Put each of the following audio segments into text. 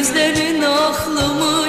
Gözlerin aklımı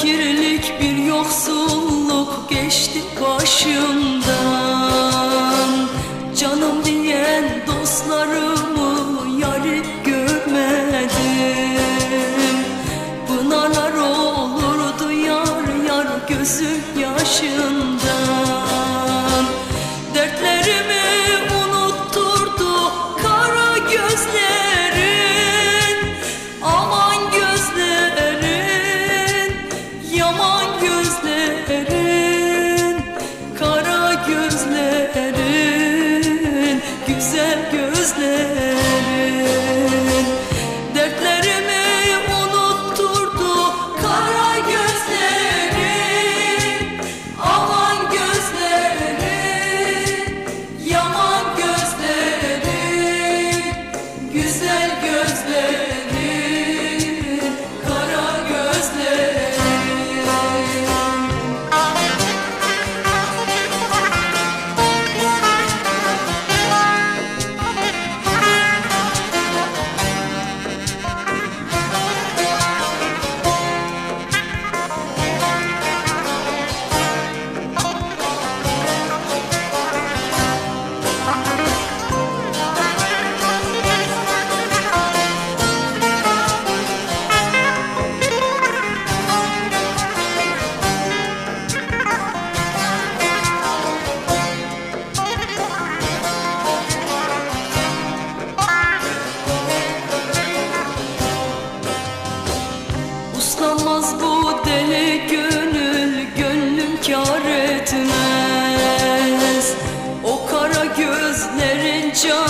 fakirlik bir yoksulluk geçti başımdan. Canım diyen dostlarımı yari görmedim Pınarlar olurdu yar yar gözüm yaşında. güzel gözler. Seni gönlüm kar O kara gözlerin can